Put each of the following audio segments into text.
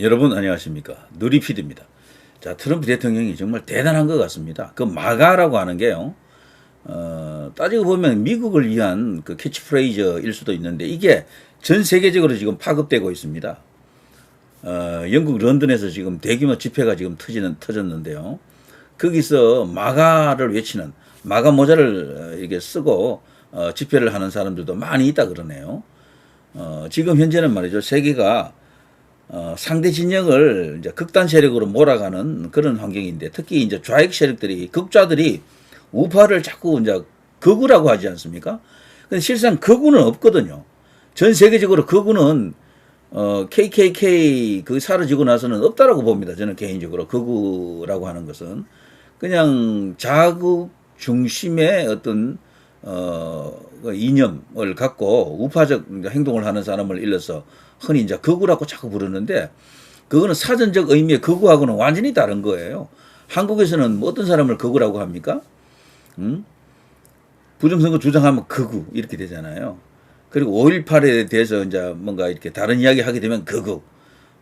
여러분 안녕하십니까 누리필입니다. 자 트럼프 대통령이 정말 대단한 것 같습니다. 그 마가라고 하는 게요. 어, 따지고 보면 미국을 위한 그 캐치프레이즈일 수도 있는데 이게 전 세계적으로 지금 파급되고 있습니다. 어, 영국 런던에서 지금 대규모 집회가 지금 터지는 터졌는데요. 거기서 마가를 외치는 마가 모자를 어, 이렇게 쓰고 어, 집회를 하는 사람들도 많이 있다 그러네요. 어, 지금 현재는 말이죠 세계가 어, 상대 진영을 이제 극단 세력으로 몰아가는 그런 환경인데 특히 이제 좌익 세력들이 극좌들이 우파를 자꾸 이제 극우라고 하지 않습니까? 근데 실상 극우는 없거든요. 전 세계적으로 극우는 어, KKK 그 사라지고 나서는 없다라고 봅니다. 저는 개인적으로 극우라고 하는 것은 그냥 자국 중심의 어떤 어, 그 이념을 갖고 우파적 행동을 하는 사람을 일러서 흔히 이제 극우라고 자꾸 부르는데 그거는 사전적 의미의 극우하고는 완전히 다른 거예요. 한국에서는 뭐 어떤 사람을 극우라고 합니까? 음? 부정선거 주장하면 극우 이렇게 되잖아요. 그리고 5.18에 대해서 이제 뭔가 이렇게 다른 이야기 하게 되면 극우.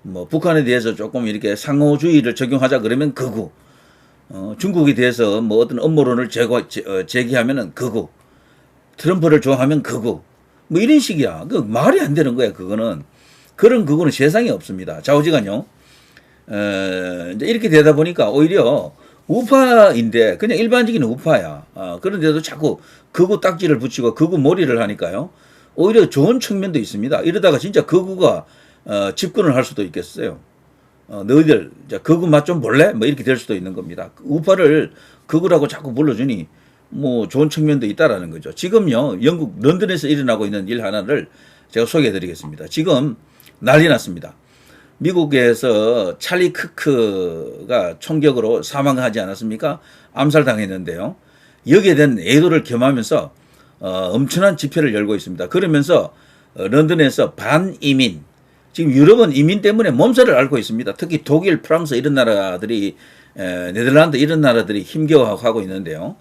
뭐 북한에 대해서 조금 이렇게 상호주의를 적용하자 그러면 극우. 어, 중국에 대해서 뭐 어떤 음모론을 제거, 제, 어, 제기하면은 극우. 트럼프를 좋아하면 극우. 뭐 이런 식이야. 그 말이 안 되는 거야, 그거는. 그런 그거는 세상에 없습니다. 좌우지간요. 에, 이제 이렇게 되다 보니까 오히려 우파인데 그냥 일반적인 우파야. 어, 그런데도 자꾸 극우 딱지를 붙이고 극우 머리를 하니까요. 오히려 좋은 측면도 있습니다. 이러다가 진짜 극우가 어, 집권을 할 수도 있겠어요. 어, 너희들 자, 극우 맛좀 볼래? 뭐 이렇게 될 수도 있는 겁니다. 우파를 극우라고 자꾸 불러주니 뭐 좋은 측면도 있다라는 거죠. 지금요 영국 런던에서 일어나고 있는 일 하나를 제가 소개해드리겠습니다. 지금 난리 났습니다. 미국에서 찰리 크크가 총격으로 사망하지 않았습니까? 암살당했는데요. 여기에 대한 애도를 겸하면서 어, 엄청난 집회를 열고 있습니다. 그러면서 어, 런던에서 반이민, 지금 유럽은 이민 때문에 몸살을 앓고 있습니다. 특히 독일, 프랑스 이런 나라들이 에, 네덜란드 이런 나라들이 힘겨워하고 있는데요.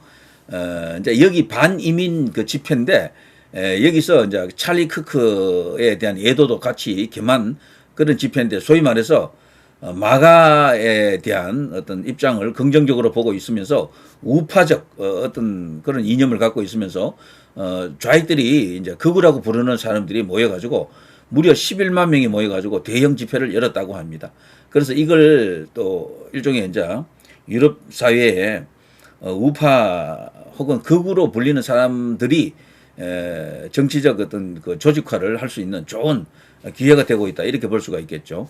어, 이제 여기 반이민 그 집회인데 에, 여기서 이제 찰리 크크에 대한 애도도 같이 겸한 그런 집회인데 소위 말해서 어, 마가에 대한 어떤 입장을 긍정적으로 보고 있으면서 우파적 어, 어떤 그런 이념을 갖고 있으면서 어, 좌익들이 이제 극우라고 부르는 사람들이 모여가지고 무려 11만 명이 모여가지고 대형 집회를 열었다고 합니다. 그래서 이걸 또 일종의 이제 유럽 사회에 어, 우파 혹은 극우로 불리는 사람들이 에, 정치적 어떤 그 조직화를 할 수 있는 좋은 기회가 되고 있다 이렇게 볼 수가 있겠죠.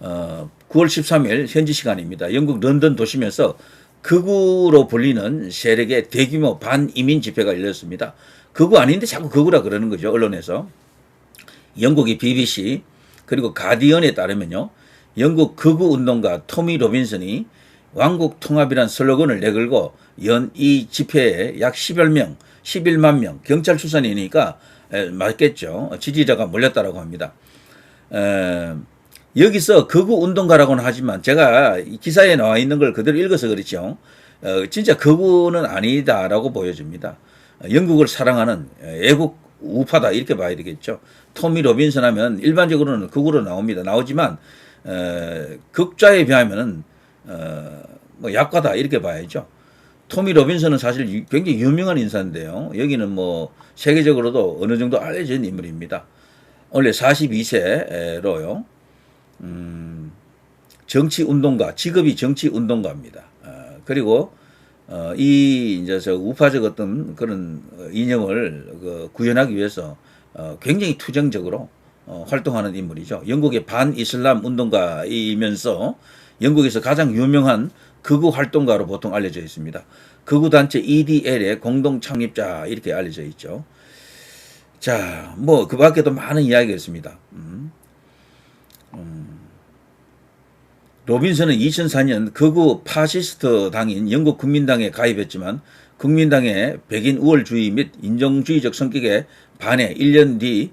어, 9월 13일 현지 시간입니다. 영국 런던 도심에서 극우로 불리는 세력의 대규모 반이민 집회가 열렸습니다. 극우 아닌데 자꾸 극우라 그러는 거죠 언론에서. 영국의 BBC 그리고 가디언에 따르면요. 영국 극우 운동가 토미 로빈슨이 왕국 통합이란 슬로건을 내걸고 연 이 집회에 약 10여 명, 11만 명 경찰 출산이니까 에, 맞겠죠. 지지자가 몰렸다라고 합니다. 에, 여기서 극우 운동가라고는 하지만 제가 이 기사에 나와 있는 걸 그대로 읽어서 그렇죠. 어, 진짜 극우는 아니다라고 보여집니다. 어, 영국을 사랑하는 애국 우파다 이렇게 봐야 되겠죠. 토미 로빈슨 하면 일반적으로는 극우로 나옵니다. 나오지만 에, 극좌에 비하면은 어, 뭐 약과다 이렇게 봐야죠. 토미 로빈슨은 사실 굉장히 유명한 인사인데요. 여기는 뭐 세계적으로도 어느 정도 알려진 인물입니다. 원래 42세로요. 음, 정치 운동가, 직업이 정치 운동가입니다. 어, 그리고 어, 이 이제 저 우파적 어떤 그런 이념을 그 구현하기 위해서 어, 굉장히 투쟁적으로 어, 활동하는 인물이죠. 영국의 반 이슬람 운동가이면서 영국에서 가장 유명한 극우 활동가로 보통 알려져 있습니다. 극우 단체 EDL의 공동 창립자 이렇게 알려져 있죠. 자, 뭐 그 밖에도 많은 이야기가 있습니다. 음. 음. 로빈슨은 2004년 극우 파시스트 당인 영국 국민당에 가입했지만 국민당의 백인 우월주의 및 인종주의적 성격에 반해 1년 뒤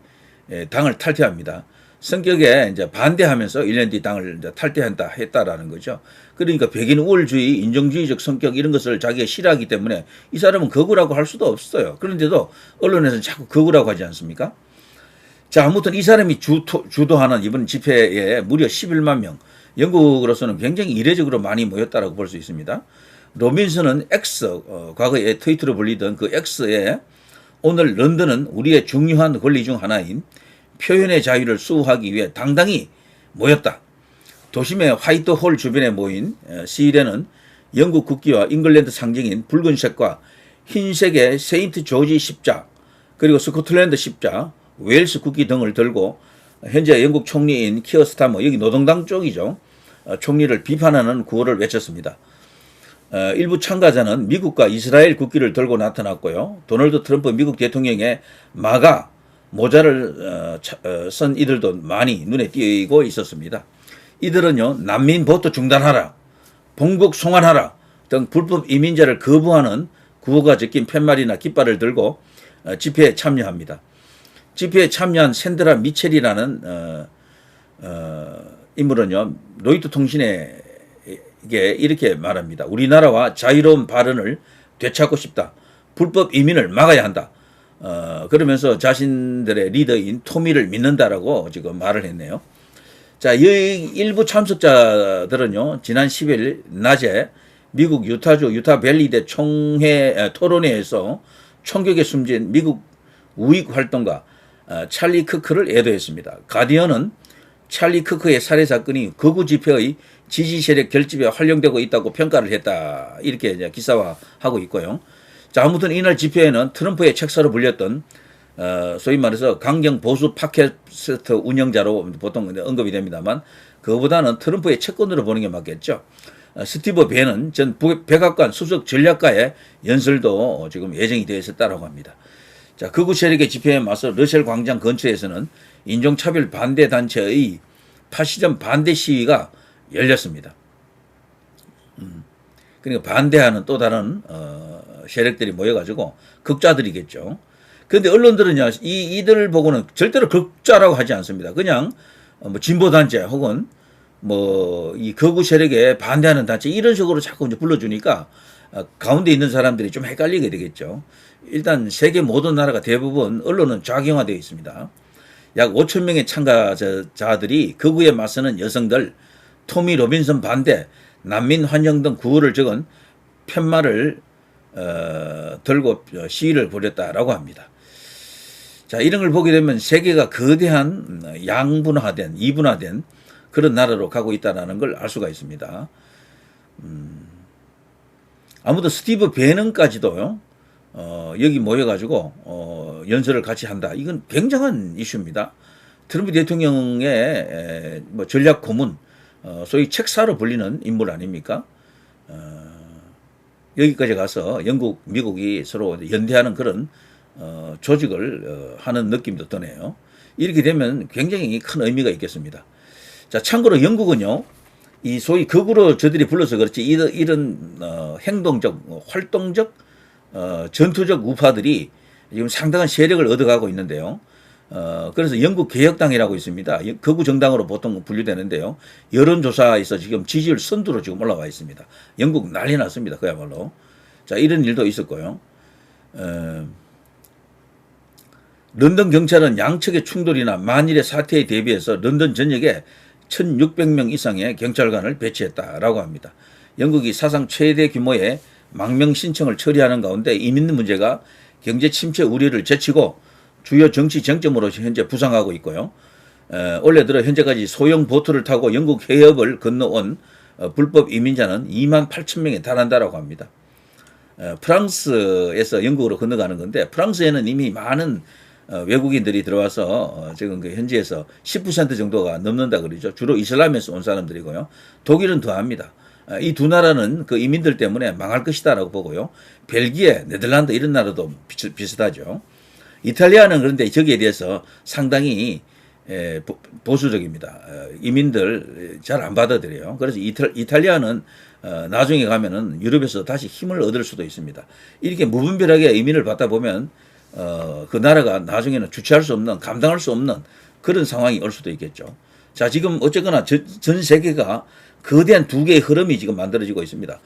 당을 탈퇴합니다. 성격에 이제 반대하면서 1년 뒤 당을 이제 탈퇴한다 했다라는 거죠. 그러니까 백인 우월주의, 인종주의적 성격 이런 것을 자기가 싫어하기 때문에 이 사람은 거구라고 할 수도 없어요. 그런데도 언론에서는 자꾸 거구라고 하지 않습니까? 자, 아무튼 이 사람이 주, 주도하는 이번 집회에 무려 11만 명, 영국으로서는 굉장히 이례적으로 많이 모였다라고 볼 수 있습니다. 로빈슨은 X, 어, 과거에 트위터로 불리던 그 X에 오늘 런던은 우리의 중요한 권리 중 하나인 표현의 자유를 수호하기 위해 당당히 모였다. 도심의 화이트홀 주변에 모인 어, 시일에는 영국 국기와 잉글랜드 상징인 붉은색과 흰색의 세인트 조지 십자 그리고 스코틀랜드 십자, 웨일스 국기 등을 들고 현재 영국 총리인 키어 스타머 여기 노동당 쪽이죠. 어, 총리를 비판하는 구호를 외쳤습니다. 어, 일부 참가자는 미국과 이스라엘 국기를 들고 나타났고요. 도널드 트럼프 미국 대통령의 마가 모자를 어, 차- 어, 쓴 이들도 많이 눈에 띄고 있었습니다. 이들은요 난민 보트 중단하라, 본국 송환하라 등 불법 이민자를 거부하는 구호가 적힌 팻말이나 깃발을 들고 어, 집회에 참여합니다. 집회에 참여한 샌드라 미첼이라는 어, 어, 인물은요 로이터 통신에 이렇게 말합니다. 우리나라와 자유로운 발언을 되찾고 싶다. 불법 이민을 막아야 한다. 어, 그러면서 자신들의 리더인 토미를 믿는다라고 지금 말을 했네요. 자, 이 일부 참석자들은요, 지난 10일 낮에 미국 유타주 유타밸리대 총회 에, 토론회에서 총격에 숨진 미국 우익 활동가 어, 찰리 크크를 애도했습니다. 가디언은 찰리 크크의 살해 사건이 극우 집회의 지지 세력 결집에 활용되고 있다고 평가를 했다. 이렇게 기사화하고 있고요. 자, 아무튼 이날 집회에는 트럼프의 책사로 불렸던 어, 소위 말해서 강경 보수 팟캐스트 운영자로 보통 언급이 됩니다만 그거보다는 트럼프의 채권으로 보는 게 맞겠죠. 어, 스티브 벤은 전 부- 백악관 수석 전략가의 연설도 지금 예정이 되어 있었다라고 합니다. 자, 극우 세력의 집회에 맞서 러셀 광장 근처에서는 인종차별 반대 단체의 파시즘 반대 시위가 열렸습니다. 음, 그러니까 반대하는 또 다른 어, 세력들이 모여가지고 극자들이겠죠. 그런데 언론들은요, 이 이들을 보고는 절대로 극자라고 하지 않습니다. 그냥 어, 뭐 진보 단체 혹은 뭐이 극우 세력에 반대하는 단체 이런 식으로 자꾸 이제 불러주니까 어, 가운데 있는 사람들이 좀 헷갈리게 되겠죠. 일단 세계 모든 나라가 대부분 언론은 좌경화되어 있습니다. 약 5천 명의 참가자들이 극우에 맞서는 여성들, 토미 로빈슨 반대, 난민 환영 등 구호를 적은 팻말을 어, 들고 시위를 벌였다라고 합니다. 자, 이런 걸 보게 되면 세계가 거대한 양분화된, 이분화된 그런 나라로 가고 있다는 걸 알 수가 있습니다. 음, 아무튼 스티브 베넌까지도요, 어, 여기 모여가지고, 어, 연설을 같이 한다. 이건 굉장한 이슈입니다. 트럼프 대통령의 에, 뭐 전략 고문, 어, 소위 책사로 불리는 인물 아닙니까? 어, 여기까지 가서 영국, 미국이 서로 연대하는 그런 어, 조직을 어, 하는 느낌도 드네요. 이렇게 되면 굉장히 큰 의미가 있겠습니다. 자, 참고로 영국은요, 이 소위 극으로 저들이 불러서 그렇지 이런, 이런 어, 행동적, 어, 활동적, 어, 전투적 우파들이 지금 상당한 세력을 얻어가고 있는데요. 어, 그래서 영국 개혁당이라고 있습니다. 극우 정당으로 보통 분류되는데요. 여론조사에서 지금 지지율 선두로 지금 올라와 있습니다. 영국 난리 났습니다. 그야말로. 자, 이런 일도 있었고요. 어, 런던 경찰은 양측의 충돌이나 만일의 사태에 대비해서 런던 전역에 1,600명 이상의 경찰관을 배치했다라고 합니다. 영국이 사상 최대 규모의 망명 신청을 처리하는 가운데 이민 문제가 경제 침체 우려를 제치고 주요 정치 쟁점으로 현재 부상하고 있고요. 에, 올해 들어 현재까지 소형 보트를 타고 영국 해협을 건너온 어, 불법 이민자는 2만 8천 명에 달한다라고 합니다. 에, 프랑스에서 영국으로 건너가는 건데 프랑스에는 이미 많은 어, 외국인들이 들어와서 어, 지금 그 현지에서 10% 정도가 넘는다 그러죠. 주로 이슬람에서 온 사람들이고요. 독일은 더합니다. 이두 나라는 그 이민들 때문에 망할 것이다라고 보고요. 벨기에, 네덜란드 이런 나라도 비슷- 비슷하죠. 이탈리아는 그런데 저기에 대해서 상당히 에, 보- 보수적입니다. 어, 이민들 잘 안 받아들여요. 그래서 이탈, 이탈리아는 어, 나중에 가면은 유럽에서 다시 힘을 얻을 수도 있습니다. 이렇게 무분별하게 이민을 받다 보면 어, 그 나라가 나중에는 주체할 수 없는, 감당할 수 없는 그런 상황이 올 수도 있겠죠. 자, 지금 어쨌거나 전, 전 세계가 거대한 두 개의 흐름이 지금 만들어지고 있습니다.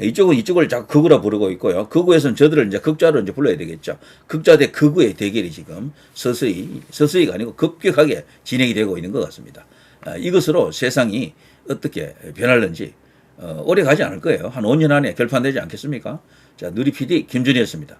이쪽은 이쪽을 자꾸 극우라 부르고 있고요. 극우에서는 저들을 이제 극좌로 이제 불러야 되겠죠. 극좌 대 극우의 대결이 지금 서서히, 서서히가 아니고 급격하게 진행이 되고 있는 것 같습니다. 아, 이것으로 세상이 어떻게 변할는지 어, 오래 가지 않을 거예요. 한 5년 안에 결판되지 않겠습니까? 자, 누리 PD 김준이었습니다.